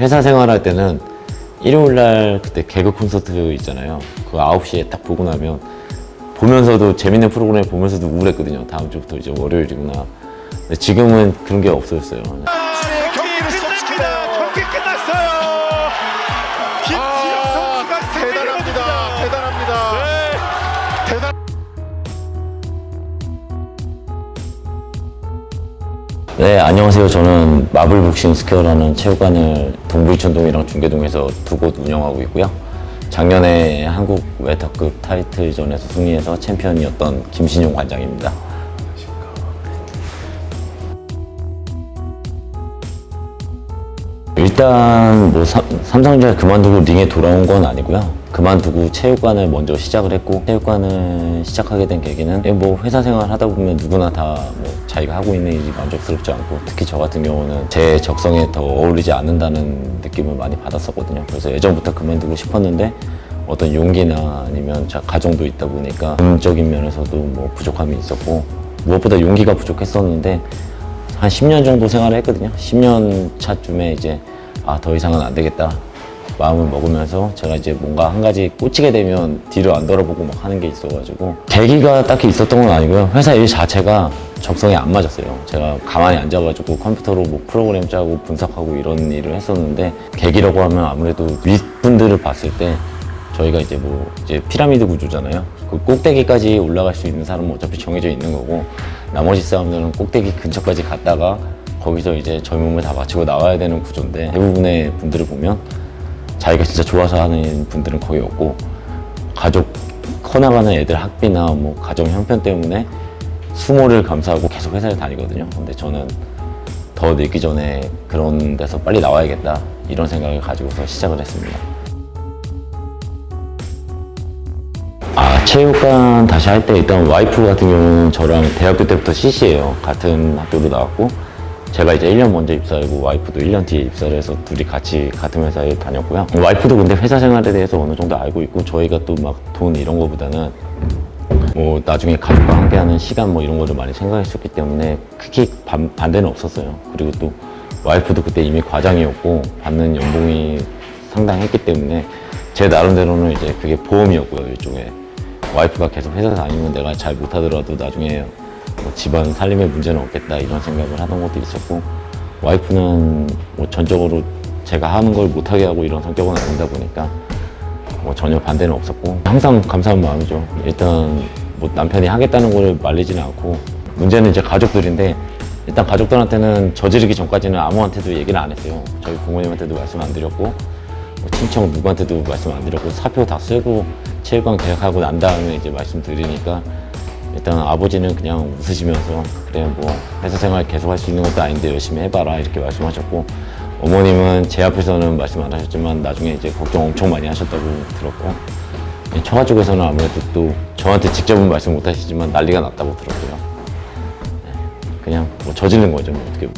회사 생활할 때는 일요일 날 그때 개그 콘서트 있잖아요. 그거 9시에 딱 보고 나면 보면서도 재밌는 프로그램 보면서도 우울했거든요. 다음 주부터 이제 월요일이구나. 근데 지금은 그런 게 없어졌어요. 네, 안녕하세요. 저는 마블 복싱 스퀘어라는 체육관을 동부이천동이랑 중계동에서 두 곳 운영하고 있고요. 작년에 한국 웨터급 타이틀전에서 승리해서 챔피언이었던 김신용 관장입니다. 일단 뭐 삼- 삼성전자 그만두고 링에 돌아온 건 아니고요. 그만두고 체육관을 먼저 시작을 했고 체육관을 시작하게 된 계기는 이뭐 회사 생활 하다 보면 누구나 다 뭐 자기가 하고 있는 일이 만족스럽지 않고 특히 저 같은 경우는 제 적성에 더 어울리지 않는다는 느낌을 많이 받았었거든요. 그래서 예전부터 그만두고 싶었는데 어떤 용기나 아니면 자 가정도 있다 보니까 돈적인 면에서도 뭐 부족함이 있었고 무엇보다 용기가 부족했었는데 한 10년 정도 생활을 했거든요. 10년 차쯤에 이제 아 더 이상은 안 되겠다 마음을 먹으면서 제가 이제 뭔가 한 가지 꽂히게 되면 뒤를 안 돌아보고 막 하는 게 있어가지고 계기가 딱히 있었던 건 아니고요. 회사 일 자체가 적성에 안 맞았어요. 제가 가만히 앉아가지고 컴퓨터로 뭐 프로그램 짜고 분석하고 이런 일을 했었는데 계기라고 하면 아무래도 윗분들을 봤을 때 저희가 이제 뭐 이제 피라미드 구조잖아요. 그 꼭대기까지 올라갈 수 있는 사람은 어차피 정해져 있는 거고 나머지 사람들은 꼭대기 근처까지 갔다가 거기서 이제 젊음을 다 마치고 나와야 되는 구조인데 대부분의 분들을 보면 자기가 진짜 좋아서 하는 분들은 거의 없고 가족 커나가는 애들 학비나 뭐 가정 형편 때문에 수모를 감수하고 계속 회사를 다니거든요. 근데 저는 더 늙기 전에 그런 데서 빨리 나와야겠다 이런 생각을 가지고서 시작을 했습니다. 아, 체육관 다시 할 때 일단 와이프 같은 경우는 저랑 대학교 때부터 CC예요. 같은 학교로 나왔고 제가 이제 1년 먼저 입사하고 와이프도 1년 뒤에 입사를 해서 둘이 같이 같은 회사에 다녔고요. 와이프도 근데 회사 생활에 대해서 어느 정도 알고 있고 저희가 또 막 돈 이런 거보다는 뭐 나중에 가족과 함께하는 시간 뭐 이런 거를 많이 생각했었기 때문에 크게 반, 반대는 없었어요. 그리고 또 와이프도 그때 이미 과장이었고 받는 연봉이 상당했기 때문에 제 나름대로는 이제 그게 보험이었고요 일종의 와이프가 계속 회사 다니면 내가 잘 못하더라도 나중에 뭐 집안 살림에 문제는 없겠다 이런 생각을 하던 것도 있었고 와이프는 뭐 전적으로 제가 하는 걸 못하게 하고 이런 성격은 아니다 보니까 뭐 전혀 반대는 없었고 항상 감사한 마음이죠. 일단 뭐 남편이 하겠다는 걸 말리지는 않고 문제는 이제 가족들인데 일단 가족들한테는 저지르기 전까지는 아무한테도 얘기를 안 했어요. 저희 부모님한테도 말씀 안 드렸고 뭐 친척 누구한테도 말씀 안 드렸고 사표 다 쓰고 체육관 계약하고 난 다음에 이제 말씀드리니까 일단 아버지는 그냥 웃으시면서 그래 뭐 회사 생활 계속 할 수 있는 것도 아닌데 열심히 해봐라 이렇게 말씀하셨고 어머님은 제 앞에서는 말씀 안 하셨지만 나중에 이제 걱정 엄청 많이 하셨다고 들었고 이 처가 쪽에서는 아무래도 또 저한테 직접은 말씀 못 하시지만 난리가 났다고 들었고요 네, 그냥 뭐 저지른 거죠 뭐 어떻게.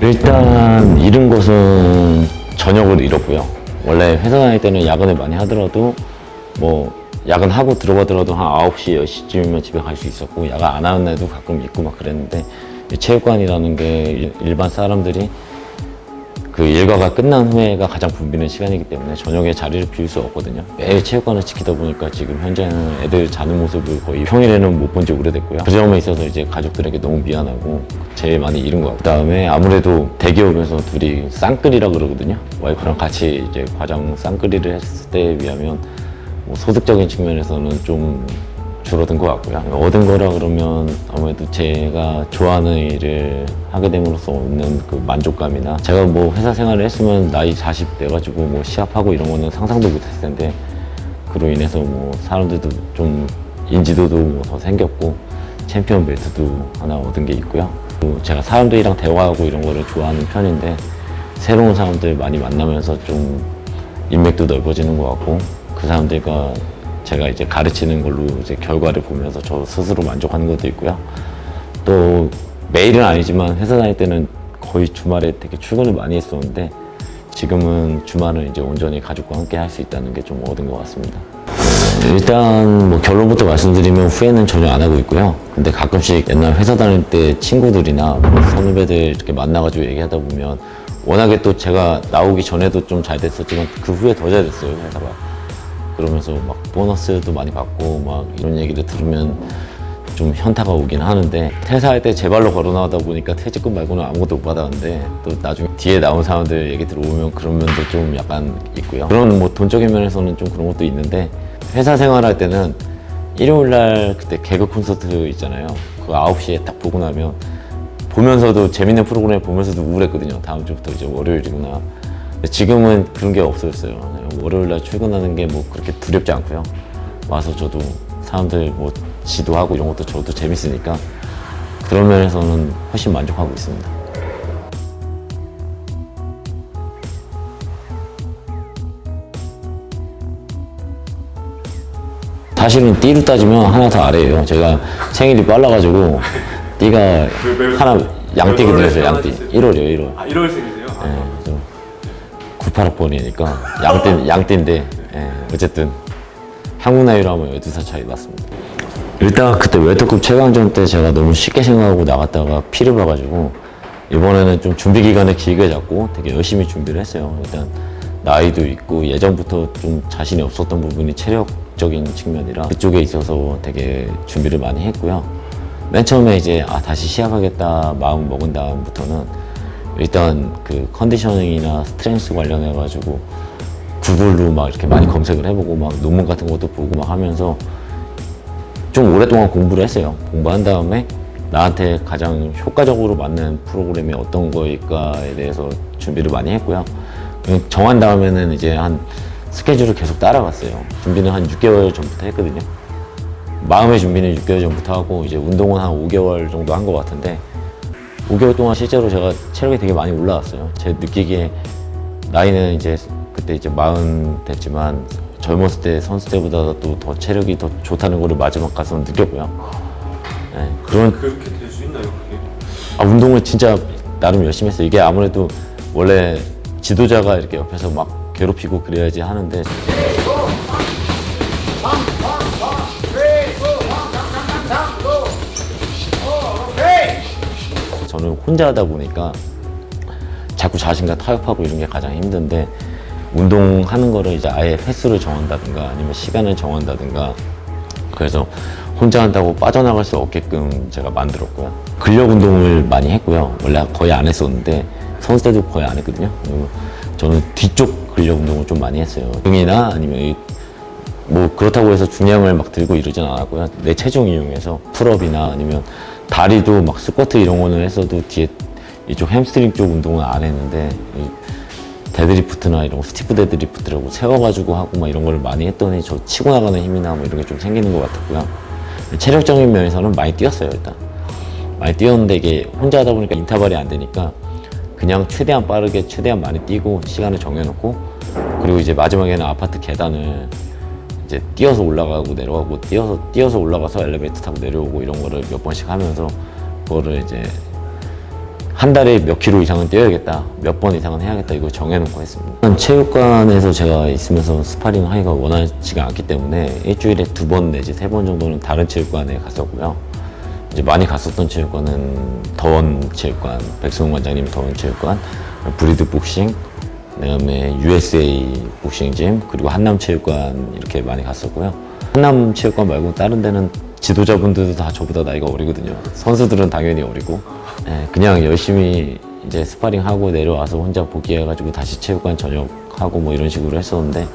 일단 잃은 것은 저녁을 잃었고요. 원래 회사 다닐 때는 야근을 많이 하더라도 뭐 야근하고 들어가더라도 한 9시, 10시쯤이면 집에 갈 수 있었고 야간 안 하는 애도 가끔 있고 막 그랬는데 이 체육관이라는 게 일- 일반 사람들이 그 일과가 끝난 후에가 가장 붐비는 시간이기 때문에 저녁에 자리를 비울 수 없거든요. 매일 체육관을 지키다 보니까 지금 현재는 애들 자는 모습을 거의 평일에는 못 본 지 오래됐고요. 그 점에 있어서 이제 가족들에게 너무 미안하고 제일 많이 잃은 것 같고 그다음에 아무래도 대기업에서 둘이 쌍끌이라 그러거든요. 와이프랑 같이 이제 과장 쌍끌이를 했을 때에 비하면 뭐 소득적인 측면에서는 좀 줄어든 것 같고요. 얻은 거라 그러면 아무래도 제가 좋아하는 일을 하게 됨으로써 얻는 그 만족감이나 제가 뭐 회사 생활을 했으면 나이 40 돼가지고 뭐 시합하고 이런 거는 상상도 못 했을 텐데 그로 인해서 뭐 사람들도 좀 인지도도 뭐 더 생겼고 챔피언 벨트도 하나 얻은 게 있고요. 또 제가 사람들이랑 대화하고 이런 거를 좋아하는 편인데 새로운 사람들 많이 만나면서 좀 인맥도 넓어지는 것 같고 그 사람들과 제가 이제 가르치는 걸로 이제 결과를 보면서 저 스스로 만족하는 것도 있고요. 또 매일은 아니지만 회사 다닐 때는 거의 주말에 되게 출근을 많이 했었는데 지금은 주말은 이제 온전히 가족과 함께 할 수 있다는 게 좀 얻은 것 같습니다. 일단 뭐 결론부터 말씀드리면 후회는 전혀 안 하고 있고요. 근데 가끔씩 옛날 회사 다닐 때 친구들이나 뭐 선후배들 이렇게 만나가지고 얘기하다 보면 워낙에 또 제가 나오기 전에도 좀 잘 됐었지만 그 후에 더 잘 됐어요 회사가. 그러면서 막 보너스도 많이 받고 막 이런 얘기를 들으면 좀 현타가 오긴 하는데 퇴사할 때 제 발로 걸어 나오다 보니까 퇴직금 말고는 아무것도 못 받았는데 또 나중에 뒤에 나온 사람들 얘기 들어보면 그런 면도 좀 약간 있고요. 그런 뭐 돈적인 면에서는 좀 그런 것도 있는데 회사 생활할 때는 일요일 날 그때 개그 콘서트 있잖아요. 그 9시에 딱 보고 나면 보면서도 재밌는 프로그램 보면서도 우울했거든요. 다음 주부터 이제 월요일이구나. 지금은 그런 게 없어졌어요. 월요일 날 출근하는 게 뭐 그렇게 두렵지 않고요. 와서 저도 사람들 뭐 지도하고 이런 것도 저도 재밌으니까 그런 면에서는 훨씬 만족하고 있습니다. 사실은 띠로 따지면 하나 더 아래예요. 제가 생일이 빨라가지고 띠가 하나 양띠가 들었어요. 양띠. 1월이요, 1월. 아 1월 생이세요? 예, 좀 98학번이니까 양띠, 양띠인데 예, 어쨌든 한국 나이로 하면 12살 차이 났습니다. 일단 그때 웰터급 최강전 때 제가 너무 쉽게 생각하고 나갔다가 피를 봐가지고 이번에는 좀 준비 기간을 길게 잡고 되게 열심히 준비를 했어요. 일단 나이도 있고 예전부터 좀 자신이 없었던 부분이 체력적인 측면이라 그쪽에 있어서 되게 준비를 많이 했고요. 맨 처음에 이제 아 다시 시작하겠다 마음 먹은 다음부터는 일단 그 컨디셔닝이나 스트렝스 관련해 가지고 구글로 막 이렇게 많이 검색을 해보고 막 논문 같은 것도 보고 막 하면서 좀 오랫동안 공부를 했어요. 공부한 다음에 나한테 가장 효과적으로 맞는 프로그램이 어떤 거일까에 대해서 준비를 많이 했고요. 그 정한 다음에는 이제 한 스케줄을 계속 따라갔어요. 준비는 한 6개월 전부터 했거든요. 마음의 준비는 6개월 전부터 하고 이제 운동은 한 5개월 정도 한 것 같은데 5개월 동안 실제로 제가 체력이 되게 많이 올라왔어요. 제 느끼기에 나이는 이제 그때 이제 마흔 됐지만 젊었을 때 선수 때보다 또 더 체력이 더 좋다는 거를 마지막 가서 느꼈고요. 네, 그런 그렇게 될 수 있나요 그게? 아, 운동을 진짜 나름 열심히 했어요. 이게 아무래도 원래 지도자가 이렇게 옆에서 막 괴롭히고 그래야지 하는데 혼자 하다 보니까 자꾸 자신과 타협하고 이런 게 가장 힘든데 운동하는 거를 이제 아예 횟수를 정한다든가 아니면 시간을 정한다든가 그래서 혼자 한다고 빠져나갈 수 없게끔 제가 만들었고요. 근력 운동을 많이 했고요. 원래 거의 안 했었는데 선수 때도 거의 안 했거든요. 저는 뒤쪽 근력 운동을 좀 많이 했어요. 등이나 아니면 이- 뭐 그렇다고 해서 중량을 막 들고 이러진 않았고요. 내 체중 이용해서 풀업이나 아니면 다리도 막 스쿼트 이런 거는 했어도 뒤에 이쪽 햄스트링 쪽 운동은 안 했는데 이 데드리프트나 이런 거, 스티프 데드리프트라고 세워가지고 하고 막 이런 걸 많이 했더니 저 치고 나가는 힘이나 뭐 이런 게 좀 생기는 것 같았고요. 체력적인 면에서는 많이 뛰었어요 일단. 많이 뛰었는데 이게 혼자 하다 보니까 인터벌이 안 되니까 그냥 최대한 빠르게 최대한 많이 뛰고 시간을 정해놓고 그리고 이제 마지막에는 아파트 계단을 이제 뛰어서 올라가고 내려가고 뛰어서 뛰어서 올라가서 엘리베이터 타고 내려오고 이런 거를 몇 번씩 하면서 그거를 이제 한 달에 몇 킬로 이상은 뛰어야겠다, 몇 번 이상은 해야겠다 이거 정해놓고 했습니다. 체육관에서 제가 있으면서 스파링 하기가 원하지가 않기 때문에 일주일에 두 번 내지 세 번 정도는 다른 체육관에 갔었고요. 이제 많이 갔었던 체육관은 더원 체육관, 백승훈 관장님 더원 체육관, 브리드 복싱, 그다음에 USA 복싱짐 그리고 한남 체육관 이렇게 많이 갔었고요. 한남 체육관 말고 다른 데는 지도자분들도 다 저보다 나이가 어리거든요. 선수들은 당연히 어리고 예, 그냥 열심히 이제 스파링 하고 내려와서 혼자 복귀해가지고 다시 체육관 전역하고 뭐 이런 식으로 했었는데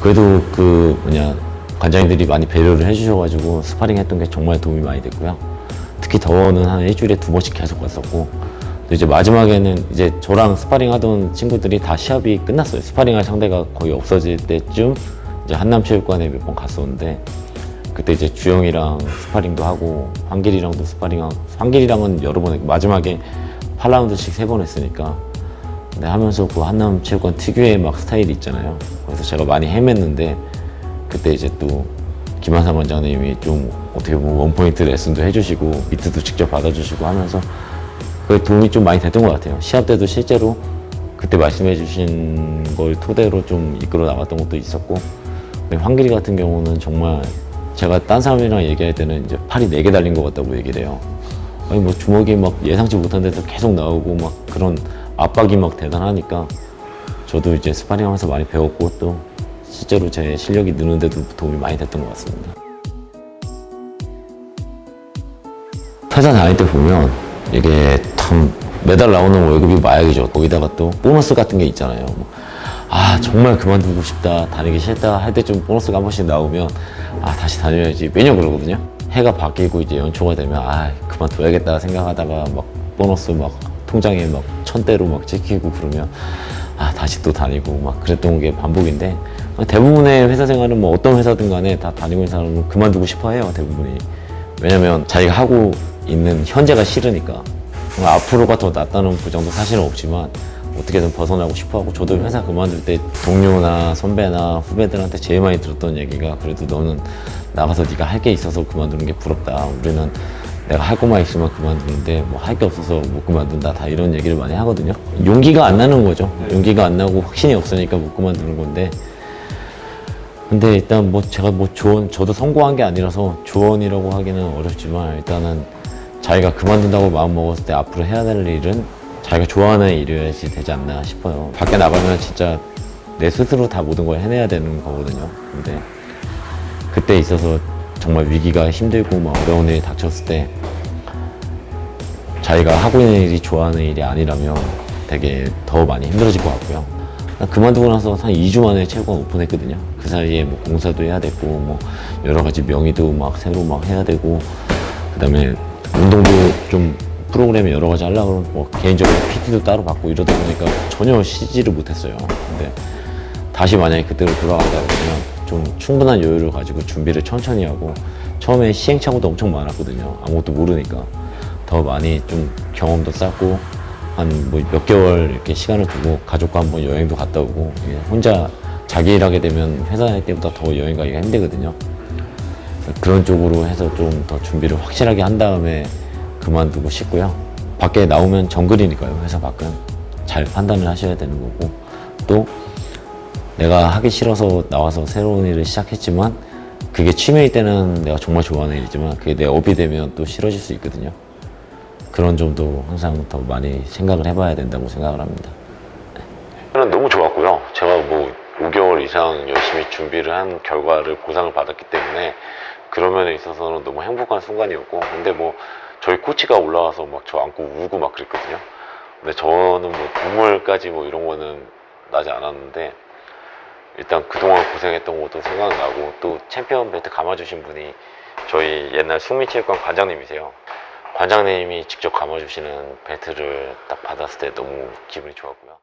그래도 그 뭐냐 관장님들이 많이 배려를 해주셔가지고 스파링 했던 게 정말 도움이 많이 됐고요. 특히 더워는 한 일주일에 두 번씩 계속 갔었고 또 이제 마지막에는 이제 저랑 스파링 하던 친구들이 다 시합이 끝났어요. 스파링 할 상대가 거의 없어질 때쯤 이제 한남체육관에 몇 번 갔었는데 그때 이제 주영이랑 스파링도 하고 황길이랑도 스파링 하고 황길이랑은 여러 번 마지막에 8라운드씩 세 번 했으니까 근데 하면서 그 한남 체육관 특유의 막 스타일이 있잖아요. 그래서 제가 많이 헤맸는데 그때 이제 또 김한삼 원장님이 좀 어떻게 보면 원포인트 레슨도 해주시고 미트도 직접 받아주시고 하면서 그 도움이 좀 많이 됐던 것 같아요. 시합 때도 실제로 그때 말씀해 주신 걸 토대로 좀 이끌어 나갔던 것도 있었고 황길이 같은 경우는 정말 제가 딴 사람이랑 얘기할 때는 이제 팔이 네 개 달린 것 같다고 얘기를 해요. 아니 뭐 주먹이 막 예상치 못한 데서 계속 나오고 막 그런 압박이 막 대단하니까 저도 이제 스파링하면서 많이 배웠고 또 실제로 제 실력이 느는데도 도움이 많이 됐던 것 같습니다. 회사 다닐 때 보면 이게 참 매달 나오는 월급이 마약이죠. 거기다가 또 보너스 같은 게 있잖아요. 뭐, 아 정말 그만두고 싶다 다니기 싫다 할때좀 보너스가 한 번씩 나오면 아 다시 다녀야지 매년 그러거든요. 해가 바뀌고 이제 연초가 되면 아 그만둬야겠다 생각하다가 막 보너스 막 통장에 막 천대로 막 찍히고 그러면 아 다시 또 다니고 막 그랬던 게 반복인데 대부분의 회사 생활은 뭐 어떤 회사든 간에 다 다니고 있는 사람은 그만두고 싶어 해요 대부분이 왜냐면 자기가 하고 있는 현재가 싫으니까 앞으로가 더 낫다는 보장도 사실은 없지만 어떻게든 벗어나고 싶어 하고 저도 회사 그만둘 때 동료나 선배나 후배들한테 제일 많이 들었던 얘기가 그래도 너는 나가서 네가 할 게 있어서 그만두는 게 부럽다. 우리는 내가 할 것만 있으면 그만두는데 뭐 할 게 없어서 못 그만둔다. 다 이런 얘기를 많이 하거든요. 용기가 안 나는 거죠. 용기가 안 나고 확신이 없으니까 못 그만두는 건데. 근데 일단 뭐 제가 뭐 조언 저도 성공한 게 아니라서 조언이라고 하기는 어렵지만 일단은 자기가 그만둔다고 마음 먹었을 때 앞으로 해야 될 일은 자기가 좋아하는 일이어야지 되지 않나 싶어요. 밖에 나가면 진짜 내 스스로 다 모든 걸 해내야 되는 거거든요. 근데 그때 있어서 정말 위기가 힘들고 막 어려운 일이 닥쳤을 때 자기가 하고 있는 일이 좋아하는 일이 아니라면 되게 더 많이 힘들어질 것 같고요. 그만두고 나서 한 2주 만에 체육관 오픈했거든요. 그 사이에 뭐 공사도 해야 되고 뭐 여러 가지 명의도 막 새로 막 해야 되고 그다음에 운동도 좀 프로그램이 여러 가지 하려고 그러면 뭐 개인적으로 PT도 따로 받고 이러다 보니까 전혀 쉬지를 못했어요. 근데 다시 만약에 그때로 돌아간다 그러면 좀 충분한 여유를 가지고 준비를 천천히 하고 처음에 시행착오도 엄청 많았거든요. 아무것도 모르니까 더 많이 좀 경험도 쌓고 한 뭐 몇 개월 이렇게 시간을 두고 가족과 한번 여행도 갔다 오고 혼자 자기 일하게 되면 회사 다닐 때보다 더 여행 가기가 힘들거든요. 그런 쪽으로 해서 좀 더 준비를 확실하게 한 다음에 그만두고 싶고요. 밖에 나오면 정글이니까요. 회사 밖은 잘 판단을 하셔야 되는 거고 또 내가 하기 싫어서 나와서 새로운 일을 시작했지만 그게 취미일 때는 내가 정말 좋아하는 일이지만 그게 내 업이 되면 또 싫어질 수 있거든요. 그런 점도 항상 더 많이 생각을 해봐야 된다고 생각을 합니다. 저는 너무 5개월 이상 열심히 준비를 한 결과를 보상을 받았기 때문에 그런 면에 있어서는 너무 행복한 순간이었고 근데 뭐 저희 코치가 올라와서 막 저 안고 울고 막 그랬거든요. 근데 저는 뭐 눈물까지 뭐 이런 거는 나지 않았는데 일단 그동안 고생했던 것도 생각나고 또 챔피언 벨트 감아주신 분이 저희 옛날 숙민체육관 관장님이세요. 관장님이 직접 감아주시는 벨트를 딱 받았을 때 너무 기분이 좋았고요.